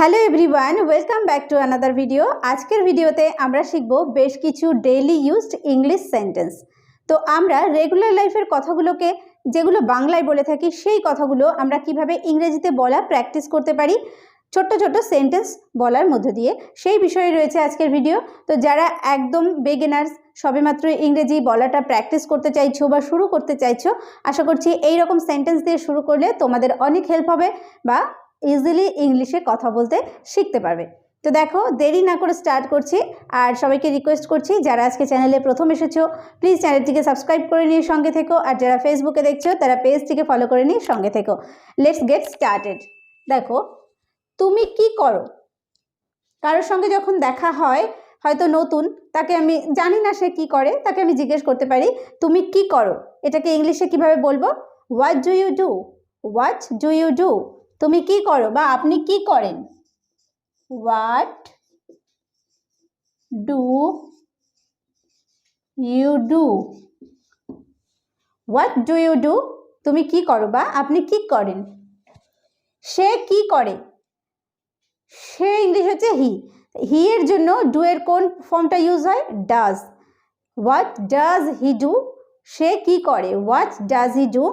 Hello everyone welcome back to another video আজকের ভিডিওতে আমরা শিখব বেশ কিছু ডেইলি ইউজড ইংলিশ সেন্টেন্স তো আমরা রেগুলার লাইফের কথাগুলোকে যেগুলো বাংলায় বলে থাকি, সেই কথাগুলো আমরা কীভাবে ইংরেজিতে বলা প্র্যাকটিস করতে পারি, ছোট্ট ছোট্ট সেন্টেন্স বলার মধ্য দিয়ে, সেই বিষয়ে রয়েছে আজকের ভিডিও তো যারা একদম বেগেনার্স সবেমাত্র ইংরেজি বলাটা প্র্যাকটিস করতে চাইছো বা শুরু করতে চাইছো, আশা করছি এই রকম সেন্টেন্স দিয়ে শুরু করলে তোমাদের অনেক হেল্প হবে বা ইজিলি ইংলিশে কথা বলতে শিখতে পারবে। তো দেখো, দেরি না করে স্টার্ট করছি, আর সবাইকে রিকোয়েস্ট করছি, যারা আজকে চ্যানেলে প্রথম এসেছ প্লিজ চ্যানেলটিকে সাবস্ক্রাইব করে নিয়ে সঙ্গে থেকো, আর যারা ফেসবুকে দেখছ, তারা পেজটিকে ফলো করে নিয়ে সঙ্গে থেকো। লেটস গেট স্টার্টেড দেখো, তুমি কি করো? কারোর সঙ্গে যখন দেখা হয়, হয়তো নতুন, তাকে আমি জানি না সে কি করে, তাকে আমি জিজ্ঞেস করতে পারি, তুমি কি করো? এটাকে ইংলিশে কীভাবে বলব? What do you do what do you do তুমি কি করো বা আপনি কি করেন? What do you do what do you do তুমি কি করো বা আপনি কি করেন? সে কি করে? সে ইংলিশ হচ্ছে হি হি এর জন্য ডু এর কোন ফর্মটা ইউজ হয়? Does what does he do সে কি করে? What does he do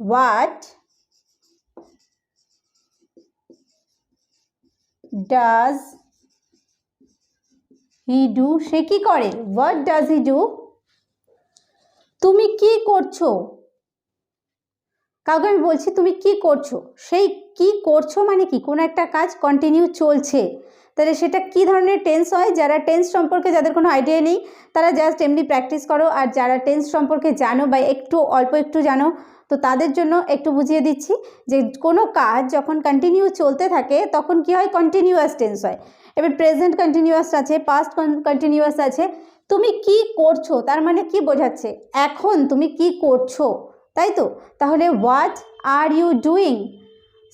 what does he do সে কি করে? হোয়াট ডাজ হি ডু তুমি কি করছ? কাউকে আমি বলছি, তুমি কি করছ? সেই কি করছ মানে কি? কোনো একটা কাজ কন্টিনিউ চলছে। তাহলে সেটা কি ধরনের টেন্স হয়? যারা টেন্স সম্পর্কে যাদের কোনো আইডিয়া নেই, তারা জাস্ট এমনি প্র্যাকটিস করো। আর যারা টেন্স সম্পর্কে জানো বা একটু অল্প একটু জানো তো তাদের জন্য একটু বুঝিয়ে দিচ্ছি যে কোনো কাজ যখন কন্টিনিউ চলতে থাকে, তখন কি হয়? কন্টিনিউয়াস টেন্স হয়। এবার প্রেজেন্ট কন্টিনিউয়াস আছে পাস্ট কন্টিনিউয়াস আছে। তুমি কি করছ? তার মানে কি বোঝাচ্ছে? এখন তুমি কি করছ? তাই তো? তাহলে what are you doing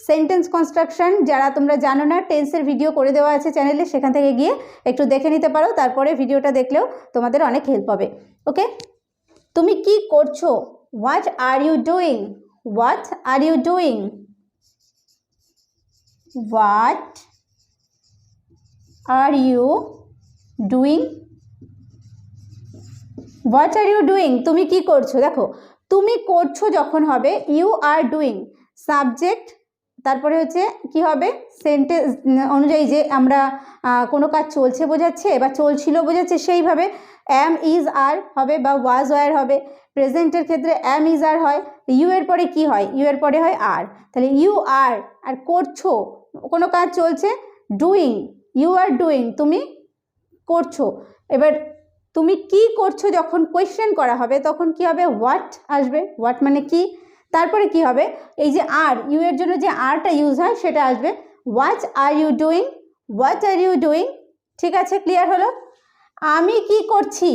sentence construction যারা তোমরা জানো না টেন্সের ভিডিও করে দেওয়া আছে চ্যানেলে সেখান থেকে গিয়ে একটু দেখে নিতে পারো। তারপরে ভিডিওটা দেখলেও তোমাদের অনেক হেল্প হবে। ওকে তুমি কি করছ? What are you doing what are you doing what are you doing what are you doing তুমি কি করছ? দেখো, তুমি করছ যখন হবে ইউ আর ডুইং সাবজেক্ট তারপরে হচ্ছে কি হবে? সেন্টেন্স অনুযায়ী যে আমরা কোনো কাজ চলছে বোঝাচ্ছে, বা চলছিল বোঝাচ্ছে, সেইভাবে অ্যাম ইজ আর হবে, বা ওয়াজ ওয়ার হবে। প্রেজেন্টের ক্ষেত্রে অ্যাম ইজ আর হয় ইউ এর পরে কি হয়? ইউ এর পরে হয় আর তাহলে ইউ আর আর করছ, কোনো কাজ চলছে? ডুইং ইউ আর ডুইং তুমি করছ। এবার তুমি কি করছ যখন কোয়েশ্চেন করা হবে, তখন কি হবে? হোয়াট আসবে। হোয়াট মানে কি? তারপরে কি হবে? এই যে আর ইউ এর জন্য যে আরটা ইউজ হয়, সেটা আসবে। What are you doing what are you doing ঠিক আছে ক্লিয়ার হলো? আমি কি করছি?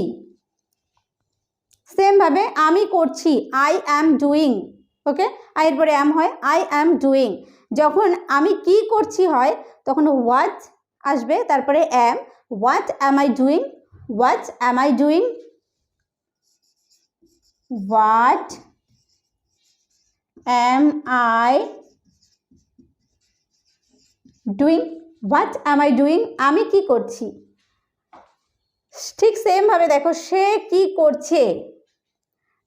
সেমভাবে আমি করছি I am doing okay I এর পরে অ্যাম হয় আই অ্যাম ডুইং যখন আমি কি করছি হয়, তখন হোয়াট আসবে, তারপরে am what am I doing what am I doing what am I doing what am I doing আমি কি করছি? ঠিক সেমভাবে দেখো, সে কি করছে?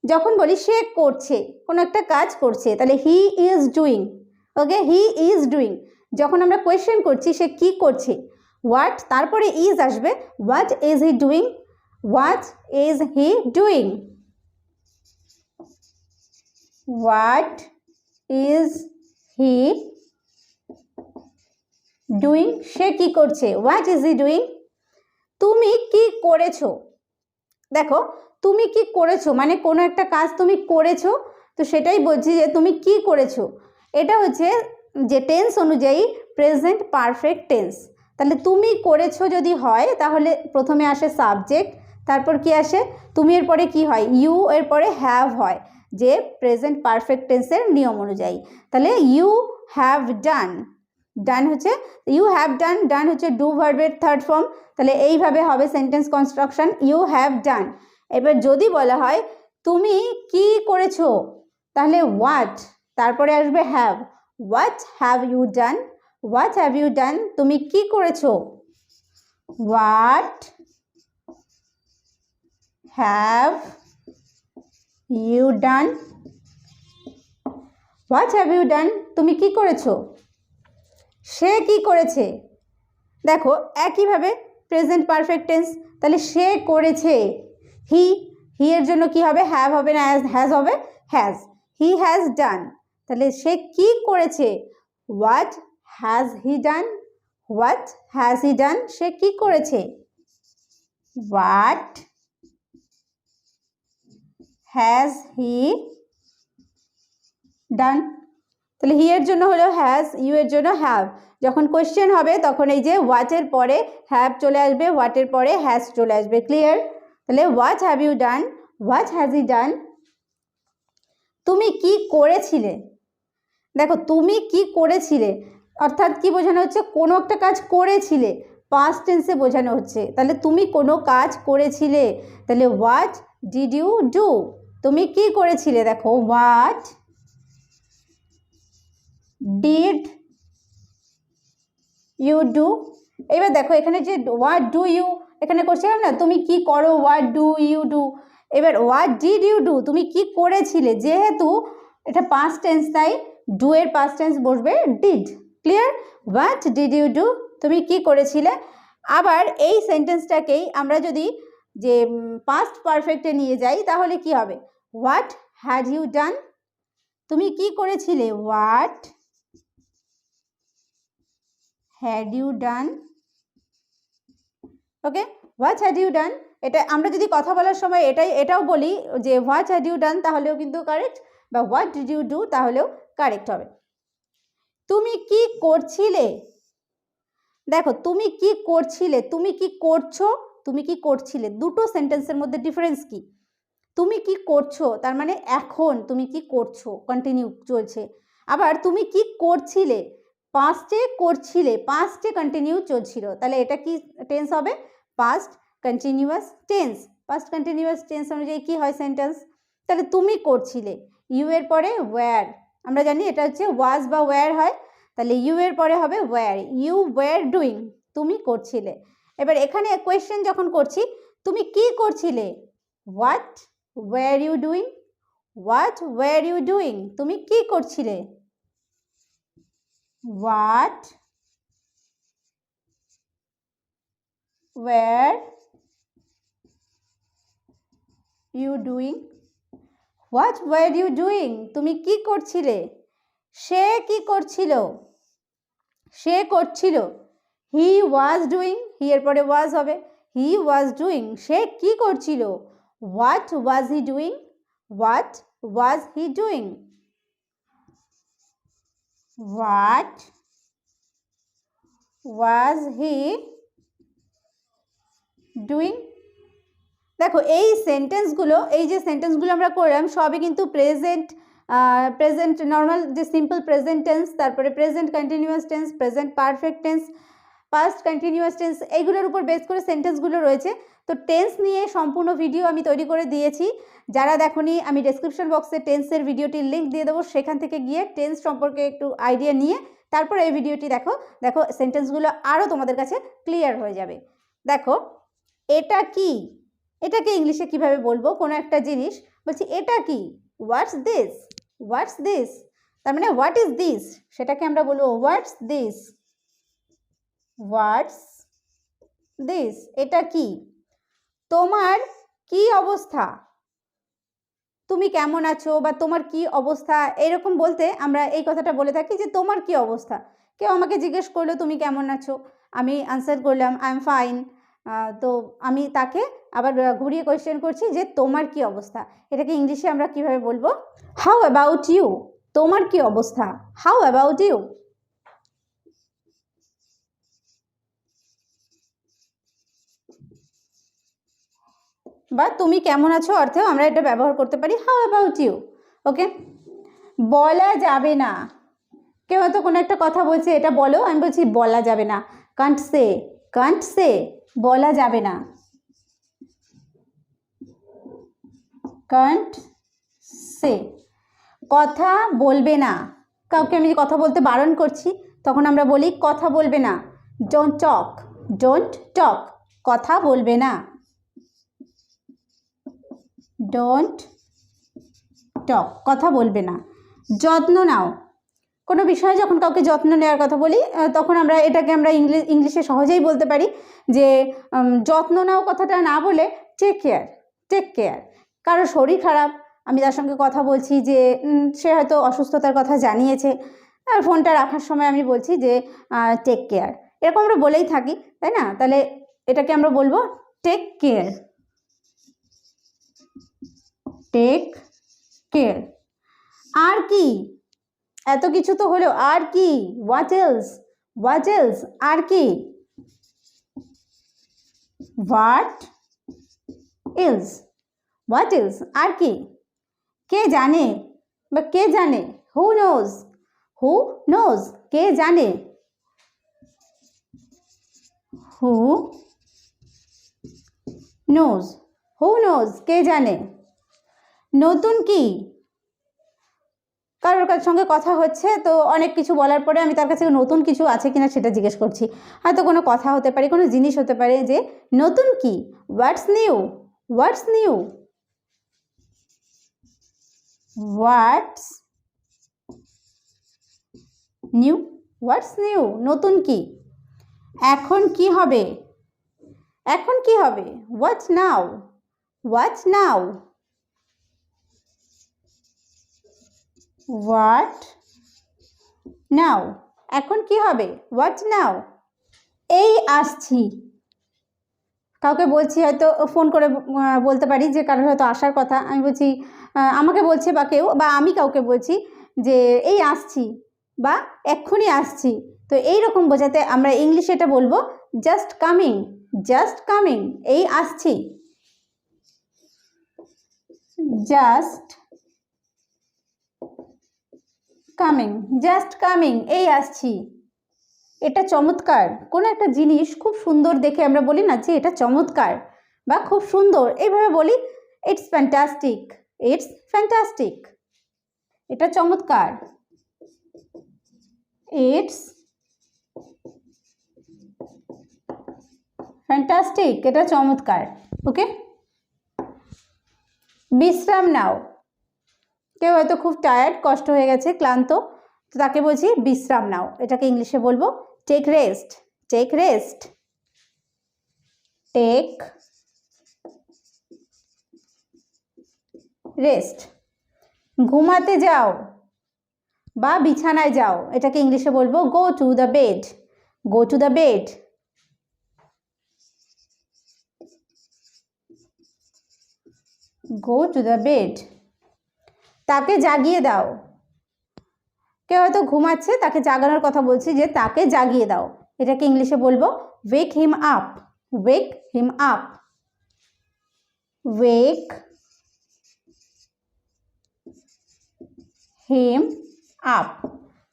যখন বলি সে করছে, কোনো একটা কাজ করছে, তাহলে he is doing okay he is doing যখন আমরা কোয়েশ্চেন করছি সে কি করছে হোয়াট তারপরে ইজ আসবে what is he doing what is he doing what is he doing সে কি করছে হোয়াট ইজ হি ডুইং তুমি কি করেছ? দেখো তুমি কি করেছ? মানে কোনো একটা কাজ তুমি করেছ? তো সেটাই বলছি যে তুমি কি করেছ? এটা হচ্ছে যে টেন্স অনুযায়ী প্রেজেন্ট পারফেক্ট টেন্স তাহলে তুমি করেছ যদি হয়, তাহলে প্রথমে আসে সাবজেক্ট তারপর কি আসে? তুমি এর পরে কি হয়? ইউ এর পরে হ্যাভ হয়, যে প্রেজেন্ট পারফেক্ট টেন্সের নিয়ম অনুযায়ী। তাহলে ইউ হ্যাভ ডান ডান হচ্ছে ইউ হ্যাভ ডান ডান হচ্ছে ডু ভার্বের থার্ড ফর্ম তাহলে এইভাবে হবে sentence construction you have done এবার যদি বলা হয়, তুমি কি করেছ? তাহলে হোয়াট তারপরে আসবে have what have you done what have you done তুমি কি করেছ? What have you done what have you done তুমি কি করেছ? সে কি করেছে? দেখো, একইভাবে প্রেজেন্ট পারফেক্ট টেন্স তাহলে সে করেছে। হি হি এর জন্য কি হবে? হ্যাভ হবে না? হ্যাজ হবে? হ্যাজ হি হ্যাজ ডান তাহলে সে কি করেছে? What has he done what has he done সে কি করেছে? হোয়াট হ্যাজ হি ডান তাহলে হি এর জন্য হলো হ্যাজ ইউ এর জন্য হ্যাভ যখন কোয়েশ্চেন হবে, তখন এই যে হোয়াটের পরে হ্যাভ চলে আসবে হোয়াটের পরে হ্যাজ চলে আসবে ক্লিয়ার তাহলে what have you done what has he done তুমি কি করেছিলে? দেখো, তুমি কি করেছিলে? অর্থাৎ কি বোঝানো হচ্ছে? কোনো একটা কাজ করেছিলে। পাস্ট টেন্সে বোঝানো হচ্ছে। তাহলে তুমি কোনো কাজ করেছিলে? তাহলে হোয়াট ডিড ইউ ডু তুমি কি করেছিলে? দেখো হোয়াট ডিড ইউ ডু এবার দেখো, এখানে যে হোয়াট ডু ইউ এখানে করছিলাম না? তুমি কি করো? হোয়াট ডু ইউ ডু এবার হোয়াট ডিড ইউ ডু তুমি কি করেছিলে? যেহেতু এটা পাঁচ টেন্স তাই ডু এর পাস্ট টেন্স বসবে did clear what did you do তুমি কি করেছিলে? আবার এই সেন্টেন্সটাকেই আমরা যদি যে পাস্ট পারফেক্টে নিয়ে যাই, তাহলে কি হবে? হোয়াট হ্যাড ইউ ডান তুমি কি করেছিলে? What had you done okay what had you done এটা আমরা যদি কথা বলার সময় এটাই, এটাও বলি যে হোয়াট হ্যাড ইউ ডান তাহলেও কিন্তু কারেক্ট বা হোয়াট ডিড ইউ ডু তাহলেও কারেক্ট হবে। তুমি কি করছিলে? দেখো, তুমি কি করছিলে? তুমি কি করছ? তুমি কি করছিলে? দুটো সেন্টেন্সের মধ্যে ডিফারেন্স কি? তুমি কি করছ? তার মানে এখন তুমি কি করছ? কন্টিনিউ চলছে। আবার তুমি কি করছিলে? পাস্টে করছিলে? পাস্টে কন্টিনিউ চলছিল। তাহলে এটা কি টেন্স হবে? Past continuous tense past continuous tense অনুযায়ী কী হয় সেন্টেন্স তাহলে তুমি করছিলে ইউ এর পরে ওয়্যার আমরা জানি এটা হচ্ছে ওয়াজ বা ওয়্যার হয়, তাহলে ইউ এর পরে হবে ওয়্যার ইউ ওয়্যার ডুইং তুমি করছিলে। এবার এখানে কোয়েশ্চেন যখন করছি, তুমি কি করছিলে? What were you doing what were you doing তুমি কি করছিলে? What were you doing? What were you doing? তুমি কি করছিলে? সে কি করছিল? সে করছিল। হি ওয়াজ ডুইং হি এর পরে ওয়াজ হবে। হি ওয়াজ ডুইং সে কি করছিল? What was he doing what was he doing what was he doing? দেখো, এই সেন্টেন্সগুলো এই যে সেন্টেন্সগুলো আমরা করলাম, সবই কিন্তু প্রেজেন্ট প্রেজেন্ট নর্মাল যে সিম্পল প্রেজেন্ট টেন্স তারপরে present continuous tense present perfect tense past continuous tense এইগুলোর উপর বেস করে সেন্টেন্সগুলো রয়েছে। তো টেন্স নিয়ে সম্পূর্ণ ভিডিও আমি তৈরি করে দিয়েছি। যারা দেখনি, আমি ডেসক্রিপশন বক্সে টেন্সের ভিডিওটির লিঙ্ক দিয়ে দেবো, সেখান থেকে গিয়ে টেন্স সম্পর্কে একটু আইডিয়া নিয়ে, তারপর এই ভিডিওটি দেখো। দেখো সেন্টেন্সগুলো আরও তোমাদের কাছে ক্লিয়ার হয়ে যাবে। দেখো এটা কি? এটাকে ইংলিশে কীভাবে বলব? কোনো একটা জিনিস। বলছি, এটা কি? হোয়াটস দিস হোয়াটস দিস তার মানে হোয়াট ইজ দিস সেটাকে আমরা বলব হোয়াটস দিস হোয়াটস দিস এটা কি? তোমার কি অবস্থা? তুমি কেমন আছো? বা তোমার কি অবস্থা? এরকম বলতে আমরা এই কথাটা বলে থাকি যে, তোমার কি অবস্থা? কেউ আমাকে জিজ্ঞেস করল, তুমি কেমন আছো? আমি আনসার করলাম আই এম ফাইন তো আমি তাকে আবার ঘুরিয়ে কোয়েশ্চেন করছি যে তোমার কি অবস্থা? এটাকে ইংলিশে আমরা কীভাবে বলব? হাউ অ্যাবাউট ইউ তোমার কি অবস্থা? হাউ অ্যাবাউট ইউ বা তুমি কেমন আছো? অর্থেও আমরা এটা ব্যবহার করতে পারি। হাউ অ্যাবাউট ইউ ওকে বলা যাবে না। কেউ হয়তো কোনো একটা কথা বলছে, এটা বলো। আমি বলছি, বলা যাবে না। কান্ট সে কান্ট সে বলা যাবে না। কান্ট সে কথা বলবে না। কাউকে আমি কথা বলতে বারণ করছি, তখন আমরা বলি, কথা বলবে না। ডোন্ট টক ডোন্ট টক কথা বলবে না। ডোন্ট টক কথা বলবে না। যত্ন নাও। কোনো বিষয়ে যখন কাউকে যত্ন নেওয়ার কথা বলি তখন আমরা এটাকে আমরা ইংলিশ ইংলিশে সহজেই বলতে পারি যে যত্ন নাও কথাটা না বলে টেক কেয়ার টেক কেয়ার কারও শরীর খারাপ, আমি তার সঙ্গে কথা বলছি যে সে হয়তো অসুস্থতার কথা জানিয়েছে, আর ফোনটা রাখার সময় আমি বলছি যে টেক কেয়ার এরকম আমরা বলেই থাকি, তাই না? তাহলে এটাকে আমরা বলব টেক কেয়ার টেক কেয়ার আর কি? এত কিছু তো হলো, আর কি? হোয়াট এলস হোয়াট এলস আর কি? হোয়াট এলস হোয়াট এলস আর কি? কে জানে? বা কে জানে? হু নোজ হু নোজ কে জানে? হু নোজ হু নোজ কে জানে? নতুন কি? কারোর কার সঙ্গে কথা হচ্ছে, তো অনেক কিছু বলার পরে আমি তার কাছে নতুন কিছু আছে কিনা সেটা জিজ্ঞেস করছি। হয়তো কোনো কথা হতে পারে, কোনো জিনিস হতে পারে যে, নতুন কি? What's new what's new what's new what's new নতুন কি? এখন কি হবে? এখন কি হবে? What now what now what now এখন কি হবে? হোয়াট নাও এই আসছি। কাউকে বলছি হয়তো ফোন করে বলতে পারি যে কারোর হয়তো আসার কথা। আমি বলছি আমাকে বলছে বা কেউ বা আমি কাউকে বলছি যে এই আসছি বা এক্ষুনি আসছি। তো এই রকম বোঝাতে আমরা ইংলিশে এটা বলব জাস্ট কামিং জাস্ট কামিং এই আসছি। জাস্ট কামিং জাস্ট কামিং এই আসছি। এটা চমৎকার। কোনো একটা জিনিস খুব সুন্দর দেখে আমরা বলি না যে এটা চমৎকার বা খুব সুন্দর। এইভাবে বলি ইটস ফ্যান্টাস্টিক ইটস ফ্যান্টাস্টিক এটা চমৎকার। ইটস ফ্যান্টাস্টিক এটা চমৎকার। ওকে বিশ্রাম নাও। কেউ হয়তো খুব টায়ার্ড কষ্ট হয়ে গেছে, ক্লান্ত, তো তাকে বলছি বিশ্রাম নাও। এটাকে ইংলিশে বলব take rest take rest take rest ঘুমাতে যাও বা বিছানায় যাও, এটাকে ইংলিশে বলব go to the bed go to the bed go to the bed তাকে জাগিয়ে দাও। কেউ হয়তো ঘুমাচ্ছে, তাকে জাগানোর কথা বলছি যে তাকে জাগিয়ে দাও। এটাকে ইংলিশে বলব wake him up wake him up wake him up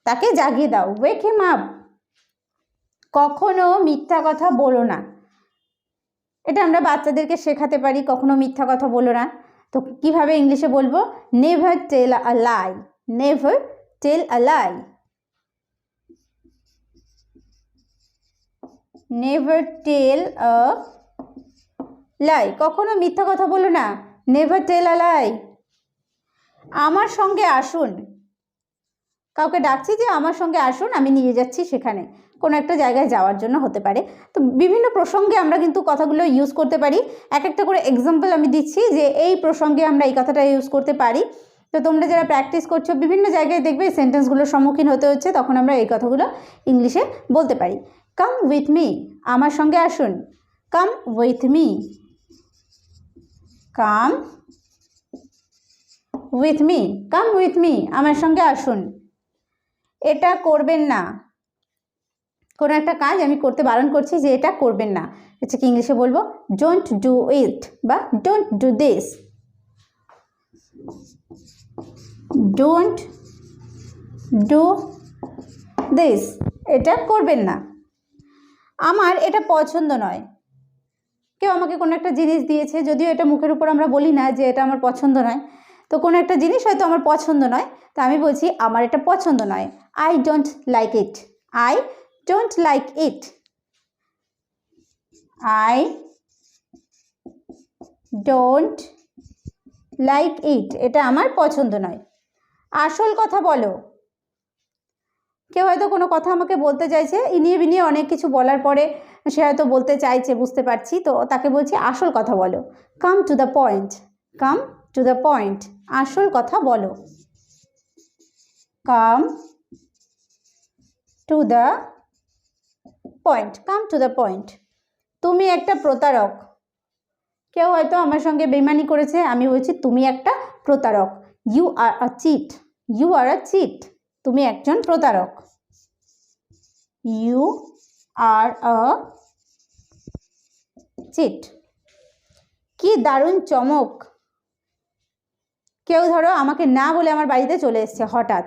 তাকে জাগিয়ে দাও ওয়েক হিম আপ কখনো মিথ্যা কথা বলো না। এটা আমরা বাচ্চাদেরকে শেখাতে পারি, কখনো মিথ্যা কথা বলো না। তো কীভাবে ইংলিশে বলব? Never tell a lie never tell a lie never tell a lie কখনো মিথ্যা কথা বলো না। নেভার টেল আ লাই আমার সঙ্গে আসুন। কাউকে ডাকছি যে আমার সঙ্গে আসুন, আমি নিয়ে যাচ্ছি সেখানে। কোনো একটা জায়গায় যাওয়ার জন্য হতে পারে। তো বিভিন্ন প্রসঙ্গে আমরা কিন্তু কথাগুলো ইউজ করতে পারি। এক একটা করে এক্সাম্পল আমি দিচ্ছি যে এই প্রসঙ্গে আমরা এই কথাটা ইউজ করতে পারি। তো তোমরা যারা প্র্যাকটিস করছ, বিভিন্ন জায়গায় দেখবে সেন্টেন্সগুলোর সম্মুখীন হতে হচ্ছে, তখন আমরা এই কথাগুলো ইংলিশে বলতে পারি। কাম উইথ মি আমার সঙ্গে আসুন। Come with me come with me come with me আমার সঙ্গে আসুন। এটা করবেন না। কোনো একটা কাজ আমি করতে বারণ করছি যে এটা করবেন না। হচ্ছে কি ইংলিশে বলব ডোন্ট ডু ইট বা don't do this don't do this এটা করবেন না। আমার এটা পছন্দ নয়। কেউ আমাকে কোনো একটা জিনিস দিয়েছে, যদিও এটা মুখের উপর আমরা বলি না যে এটা আমার পছন্দ নয়। তো কোনো একটা জিনিস হয়তো আমার পছন্দ নয়, তা আমি বলছি আমার এটা পছন্দ নয়। I don't like it I don't like it I don't like it এটা আমার পছন্দ নয়। আসল কথা বলো। কেউ হয়তো কোনো কথা আমাকে বলতে চাইছে, ইনিয়ে বিনিয়ে অনেক কিছু বলার পরে সে হয়তো বলতে চাইছে, বুঝতে পারছি। তো তাকে বলছি, আসল কথা বলো। Come to the point come to the point আসল কথা বলো। Come to the point come to the point তুমি একটা প্রতারক। কেউ হয়তো আমার সঙ্গে বেমানি করেছে, আমি বলছি, তুমি একটা প্রতারক। You are a cheat you are a cheat তুমি একজন প্রতারক। ইউ আর আ চিট কি দারুণ চমক। কেউ ধরো আমাকে না বলে আমার বাড়িতে চলে এসছে হঠাৎ।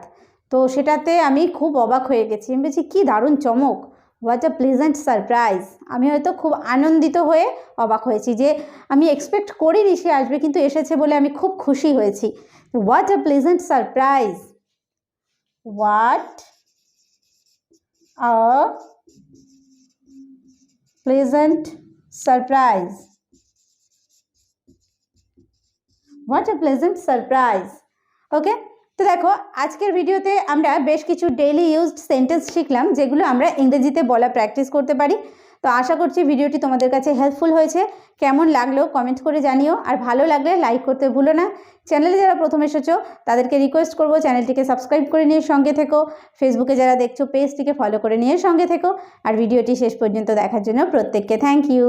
তো সেটাতে আমি খুব অবাক হয়ে গেছি। আমি বলছি, কী দারুণ চমক। হোয়াট আ প্লেজেন্ট সারপ্রাইজ আমি হয়তো খুব আনন্দিত হয়ে অবাক হয়েছি যে আমি এক্সপেক্ট করিনি সে আসবে, কিন্তু এসেছে বলে আমি খুব খুশি হয়েছি। What a pleasant surprise what a pleasant surprise what a pleasant surprise okay তো দেখো, আজকের ভিডিওতে আমরা বেশ কিছু ডেইলি ইউজড সেন্টেন্স শিখলাম, যেগুলো আমরা ইংরেজিতে বলা প্র্যাকটিস করতে পারি। তো আশা করছি ভিডিওটি তোমাদের কাছে হেল্পফুল হয়েছে। কেমন লাগল কমেন্ট করে জানিও, আর ভালো লাগলে লাইক করতে ভুলো না। চ্যানেলে যারা প্রথম এসেছ, তাদেরকে রিকোয়েস্ট করব চ্যানেলটিকে সাবস্ক্রাইব করে নিয়ে সঙ্গে থেকো। ফেসবুকে যারা দেখছ পেজটিকে ফলো করে নিয়ে সঙ্গে থেকো। আর ভিডিওটি শেষ পর্যন্ত দেখার জন্য প্রত্যেককে থ্যাংক ইউ